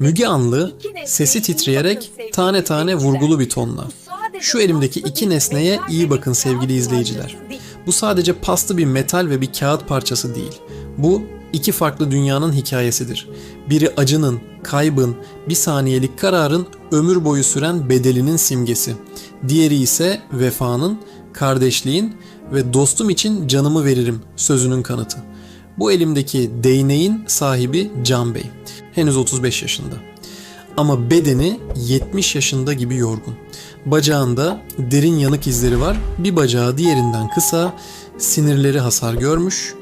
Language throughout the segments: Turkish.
Müge Anlı sesi titreyerek tane tane vurgulu bir tonla. Şu elimdeki iki nesneye iyi bakın sevgili izleyiciler. Bu sadece paslı bir metal ve bir kağıt parçası değil. Bu iki farklı dünyanın hikayesidir. Biri acının, kaybın, bir saniyelik kararın ömür boyu süren bedelinin simgesi. Diğeri ise vefanın, kardeşliğin ve dostum için canımı veririm sözünün kanıtı. Bu elimdeki değneğin sahibi Can Bey. Henüz 35 yaşında. Ama bedeni 70 yaşında gibi yorgun. Bacağında derin yanık izleri var. Bir bacağı diğerinden kısa, sinirleri hasar görmüş.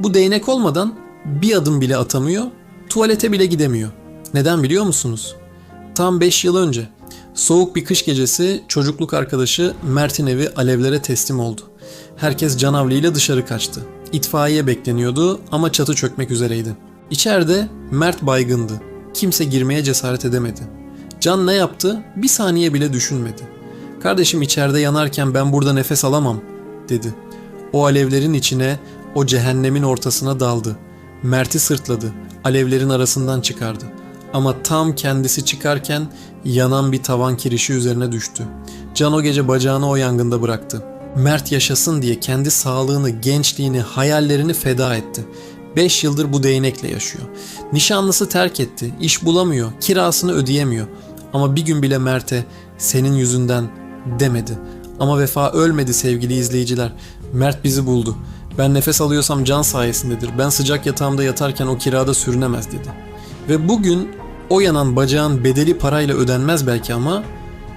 Bu değnek olmadan bir adım bile atamıyor, tuvalete bile gidemiyor. Neden biliyor musunuz? Tam 5 yıl önce soğuk bir kış gecesi çocukluk arkadaşı Mert'in evi alevlere teslim oldu. Herkes canavliyle dışarı kaçtı. İtfaiye bekleniyordu ama çatı çökmek üzereydi. İçeride Mert baygındı. Kimse girmeye cesaret edemedi. Can ne yaptı? Bir saniye bile düşünmedi. Kardeşim içeride yanarken ben burada nefes alamam dedi. O alevlerin içine, o cehennemin ortasına daldı. Mert'i sırtladı. Alevlerin arasından çıkardı. Ama tam kendisi çıkarken yanan bir tavan kirişi üzerine düştü. Can o gece bacağını o yangında bıraktı. Mert yaşasın diye kendi sağlığını, gençliğini, hayallerini feda etti. 5 yıldır bu değnekle yaşıyor. Nişanlısı terk etti, iş bulamıyor, kirasını ödeyemiyor. Ama bir gün bile Mert'e senin yüzünden demedi. Ama vefa ölmedi sevgili izleyiciler. Mert bizi buldu. Ben nefes alıyorsam can sayesindedir. Ben sıcak yatağımda yatarken o kirada sürünemez dedi. Ve bugün o yanan bacağın bedeli parayla ödenmez belki ama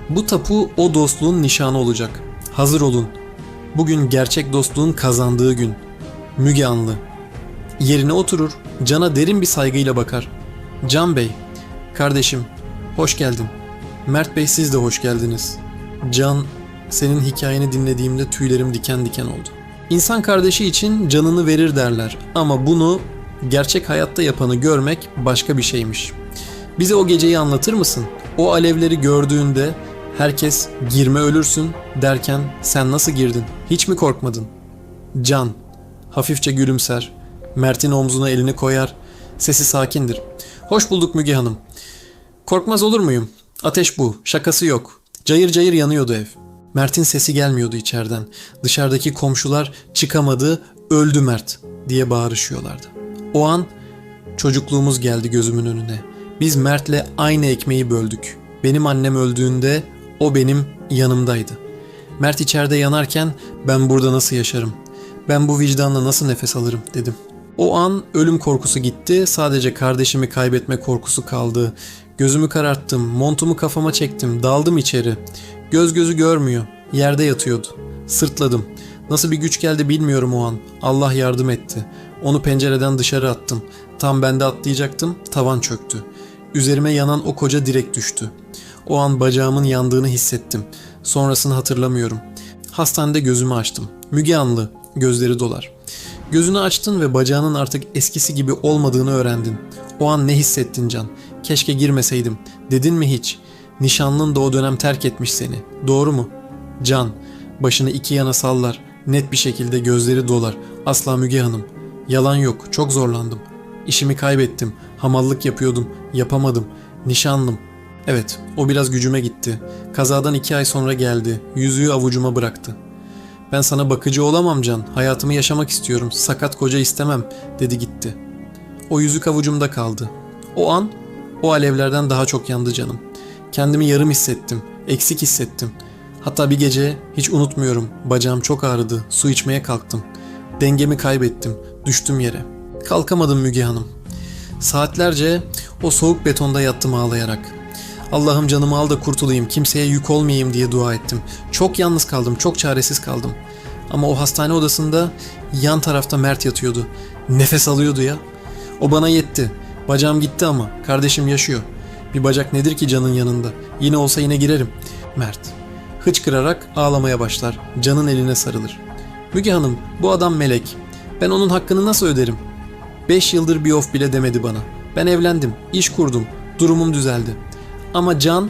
bu tapu o dostluğun nişanı olacak. Hazır olun. Bugün gerçek dostluğun kazandığı gün. Müge Anlı. Yerine oturur, Can'a derin bir saygıyla bakar. Can Bey, kardeşim, hoş geldin. Mert Bey siz de hoş geldiniz. Can, senin hikayeni dinlediğimde tüylerim diken diken oldu. İnsan kardeşi için canını verir derler ama bunu gerçek hayatta yapanı görmek başka bir şeymiş. Bize o geceyi anlatır mısın? O alevleri gördüğünde herkes girme ölürsün derken sen nasıl girdin? Hiç mi korkmadın? Can hafifçe gülümser. Mert'in omzuna elini koyar. Sesi sakindir. Hoş bulduk Müge Hanım. Korkmaz olur muyum? Ateş bu. Şakası yok. Cayır cayır yanıyordu ev. Mert'in sesi gelmiyordu içeriden. Dışarıdaki komşular çıkamadı, öldü Mert diye bağırışıyorlardı. O an çocukluğumuz geldi gözümün önüne. Biz Mert'le aynı ekmeği böldük. Benim annem öldüğünde o benim yanımdaydı. Mert içeride yanarken ben burada nasıl yaşarım? Ben bu vicdanla nasıl nefes alırım dedim. O an ölüm korkusu gitti, sadece kardeşimi kaybetme korkusu kaldı. Gözümü kararttım, montumu kafama çektim, daldım içeri. Göz gözü görmüyor, yerde yatıyordu. Sırtladım. Nasıl bir güç geldi bilmiyorum o an. Allah yardım etti. Onu pencereden dışarı attım. Tam ben de atlayacaktım, tavan çöktü. Üzerime yanan o koca direk düştü. O an bacağımın yandığını hissettim. Sonrasını hatırlamıyorum. Hastanede gözümü açtım. Müge Anlı, gözleri dolar. Gözünü açtın ve bacağının artık eskisi gibi olmadığını öğrendin. O an ne hissettin Can? Keşke girmeseydim. Dedin mi hiç? Nişanlın da o dönem terk etmiş seni. Doğru mu? Can, başını iki yana sallar. Net bir şekilde gözleri dolar. Asla Müge Hanım. Yalan yok. Çok zorlandım. İşimi kaybettim. Hamallık yapıyordum. Yapamadım. Nişanlım. Evet, o biraz gücüme gitti. Kazadan iki ay sonra geldi. Yüzüğü avucuma bıraktı. Ben sana bakıcı olamam Can. Hayatımı yaşamak istiyorum. Sakat koca istemem, dedi gitti. O yüzük avucumda kaldı. O an o alevlerden daha çok yandı canım. Kendimi yarım hissettim, eksik hissettim. Hatta bir gece hiç unutmuyorum. Bacağım çok ağrıdı. Su içmeye kalktım. Dengemi kaybettim. Düştüm yere. Kalkamadım Müge Hanım. Saatlerce o soğuk betonda yattım ağlayarak. Allah'ım canımı al da kurtulayım, kimseye yük olmayayım diye dua ettim. Çok yalnız kaldım, çok çaresiz kaldım. Ama o hastane odasında yan tarafta Mert yatıyordu. Nefes alıyordu ya. O bana yetti. Bacağım gitti ama kardeşim yaşıyor. Bir bacak nedir ki canın yanında? Yine olsa yine girerim. Mert. Hıçkırarak ağlamaya başlar. Canın eline sarılır. Müge Hanım, bu adam melek. Ben onun hakkını nasıl öderim? Beş yıldır bir of bile demedi bana. Ben evlendim, iş kurdum, durumum düzeldi. Ama Can,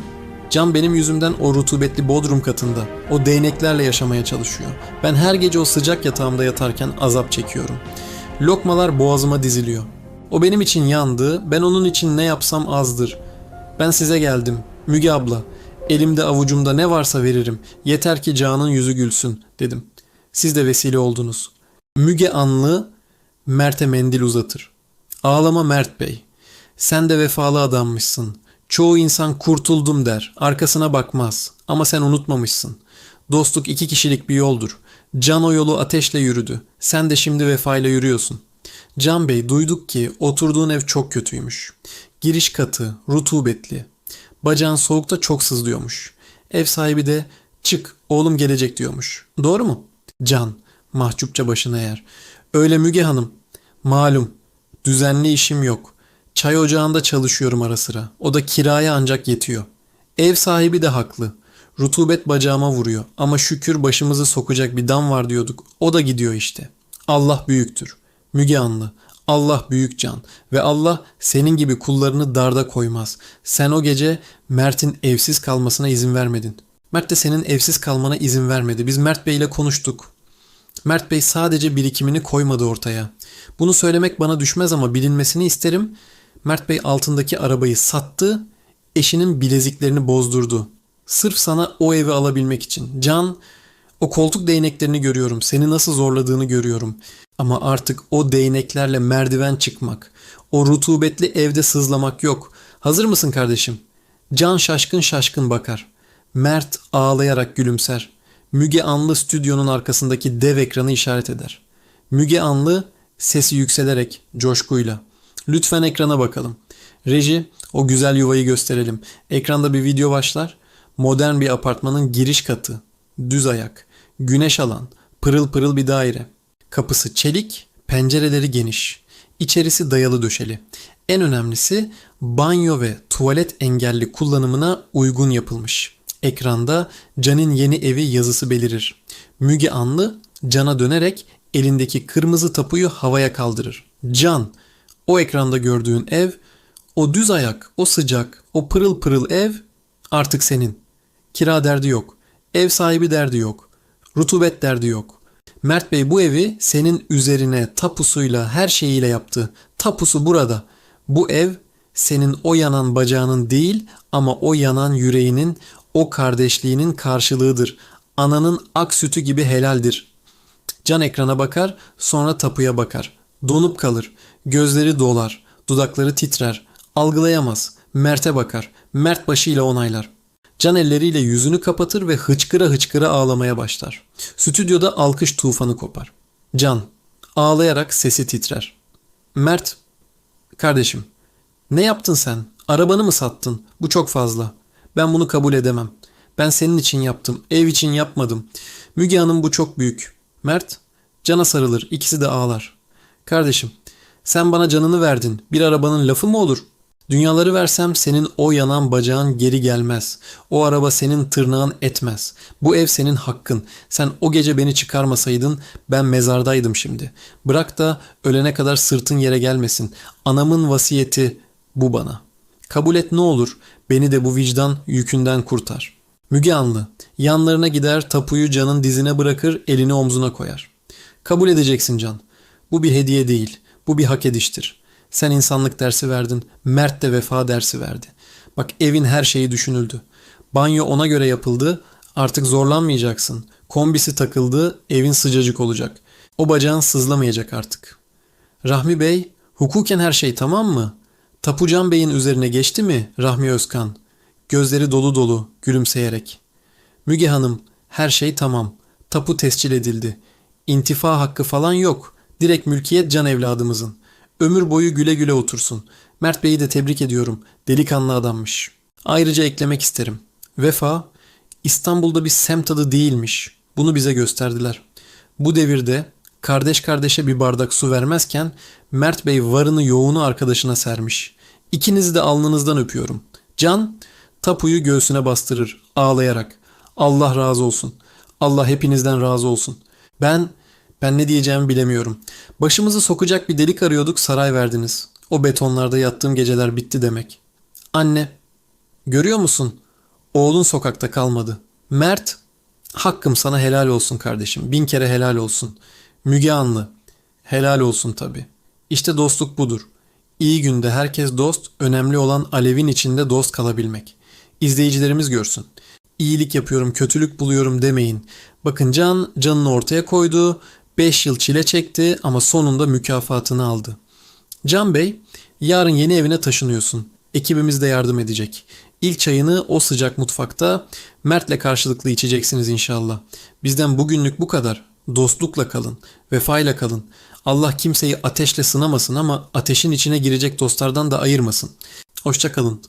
Can benim yüzümden o rutubetli bodrum katında, o değneklerle yaşamaya çalışıyor. Ben her gece o sıcak yatağımda yatarken azap çekiyorum. Lokmalar boğazıma diziliyor. O benim için yandı, ben onun için ne yapsam azdır. Ben size geldim. Müge abla. Elimde avucumda ne varsa veririm. Yeter ki Can'ın yüzü gülsün dedim. Siz de vesile oldunuz. Müge anlı Mert'e mendil uzatır. Ağlama Mert Bey. Sen de vefalı adammışsın. Çoğu insan kurtuldum der. Arkasına bakmaz. Ama sen unutmamışsın. Dostluk iki kişilik bir yoldur. Can o yolu ateşle yürüdü. Sen de şimdi vefayla yürüyorsun. Can Bey duyduk ki oturduğun ev çok kötüymüş. Giriş katı, rutubetli. Bacağın soğukta çok sızlıyormuş. Ev sahibi de çık oğlum gelecek diyormuş. Doğru mu? Can mahcupça başını eğer. Öyle Müge Hanım. Malum düzenli işim yok. Çay ocağında çalışıyorum ara sıra. O da kiraya ancak yetiyor. Ev sahibi de haklı. Rutubet bacağıma vuruyor ama şükür başımızı sokacak bir dam var diyorduk. O da gidiyor işte. Allah büyüktür. Müge Anlı. Allah büyük can ve Allah senin gibi kullarını darda koymaz. Sen o gece Mert'in evsiz kalmasına izin vermedin. Mert de senin evsiz kalmana izin vermedi. Biz Mert Bey ile konuştuk. Mert Bey sadece birikimini koymadı ortaya. Bunu söylemek bana düşmez ama bilinmesini isterim. Mert Bey altındaki arabayı sattı, eşinin bileziklerini bozdurdu. Sırf sana o evi alabilmek için. Can, o koltuk değneklerini görüyorum. Seni nasıl zorladığını görüyorum. Ama artık o değneklerle merdiven çıkmak, o rutubetli evde sızlamak yok. Hazır mısın kardeşim? Can şaşkın şaşkın bakar. Mert ağlayarak gülümser. Müge Anlı stüdyonun arkasındaki dev ekranı işaret eder. Müge Anlı sesi yükselerek coşkuyla. Lütfen ekrana bakalım. Reji o güzel yuvayı gösterelim. Ekranda bir video başlar. Modern bir apartmanın giriş katı. Düz ayak. Güneş alan. Pırıl pırıl bir daire. Kapısı çelik, pencereleri geniş. İçerisi dayalı döşeli. En önemlisi banyo ve tuvalet engelli kullanımına uygun yapılmış. Ekranda Can'ın yeni evi yazısı belirir. Müge Anlı Can'a dönerek elindeki kırmızı tapuyu havaya kaldırır. Can, o ekranda gördüğün ev, o düz ayak, o sıcak, o pırıl pırıl ev artık senin. Kira derdi yok. Ev sahibi derdi yok. Rutubet derdi yok. Mert Bey bu evi senin üzerine tapusuyla her şeyiyle yaptı. Tapusu burada. Bu ev senin o yanan bacağının değil ama o yanan yüreğinin, o kardeşliğinin karşılığıdır. Ananın ak sütü gibi helaldir. Can ekrana bakar, sonra tapuya bakar. Donup kalır. Gözleri dolar, dudakları titrer. Algılayamaz. Mert'e bakar. Mert başıyla onaylar. Can elleriyle yüzünü kapatır ve hıçkıra hıçkıra ağlamaya başlar. Stüdyoda alkış tufanı kopar. Can ağlayarak sesi titrer. Mert, kardeşim, ne yaptın sen? Arabanı mı sattın? Bu çok fazla. Ben bunu kabul edemem. Ben senin için yaptım, ev için yapmadım. Müge Hanım bu çok büyük. Mert, Can'a sarılır, ikisi de ağlar. Kardeşim, sen bana canını verdin. Bir arabanın lafı mı olur? Dünyaları versem senin o yanan bacağın geri gelmez. O araba senin tırnağın etmez. Bu ev senin hakkın. Sen o gece beni çıkarmasaydın ben mezardaydım şimdi. Bırak da ölene kadar sırtın yere gelmesin. Anamın vasiyeti bu bana. Kabul et ne olur. Beni de bu vicdan yükünden kurtar. Müge Anlı yanlarına gider tapuyu Can'ın dizine bırakır elini omzuna koyar. Kabul edeceksin Can. Bu bir hediye değil. Bu bir hak ediştir. Sen insanlık dersi verdin. Mert de vefa dersi verdi. Bak evin her şeyi düşünüldü. Banyo ona göre yapıldı. Artık zorlanmayacaksın. Kombisi takıldı. Evin sıcacık olacak. O bacağın sızlamayacak artık. Rahmi Bey, hukuken her şey tamam mı? Tapucan Bey'in üzerine geçti mi Rahmi Özkan? Gözleri dolu dolu, gülümseyerek. Müge Hanım, her şey tamam. Tapu tescil edildi. İntifa hakkı falan yok. Direkt mülkiyet can evladımızın. Ömür boyu güle güle otursun. Mert Bey'i de tebrik ediyorum. Delikanlı adammış. Ayrıca eklemek isterim. Vefa, İstanbul'da bir semt adı değilmiş. Bunu bize gösterdiler. Bu devirde kardeş kardeşe bir bardak su vermezken Mert Bey varını yoğunu arkadaşına sermiş. İkinizi de alnınızdan öpüyorum. Can, tapuyu göğsüne bastırır ağlayarak. Allah razı olsun. Allah hepinizden razı olsun. Ben ben ne diyeceğimi bilemiyorum. Başımızı sokacak bir delik arıyorduk saray verdiniz. O betonlarda yattığım geceler bitti demek. Anne, görüyor musun? Oğlun sokakta kalmadı. Mert, hakkım sana helal olsun kardeşim. Bin kere helal olsun. Müge Anlı, helal olsun tabii. İşte dostluk budur. İyi günde herkes dost, önemli olan alevin içinde dost kalabilmek. İzleyicilerimiz görsün. İyilik yapıyorum, kötülük buluyorum demeyin. Bakın Can canını ortaya koydu, 5 yıl çile çekti ama sonunda mükafatını aldı. Can Bey, yarın yeni evine taşınıyorsun. Ekibimiz de yardım edecek. İlk çayını o sıcak mutfakta Mert'le karşılıklı içeceksiniz inşallah. Bizden bugünlük bu kadar. Dostlukla kalın, vefayla kalın. Allah kimseyi ateşle sınamasın ama ateşin içine girecek dostlardan da ayırmasın. Hoşça kalın.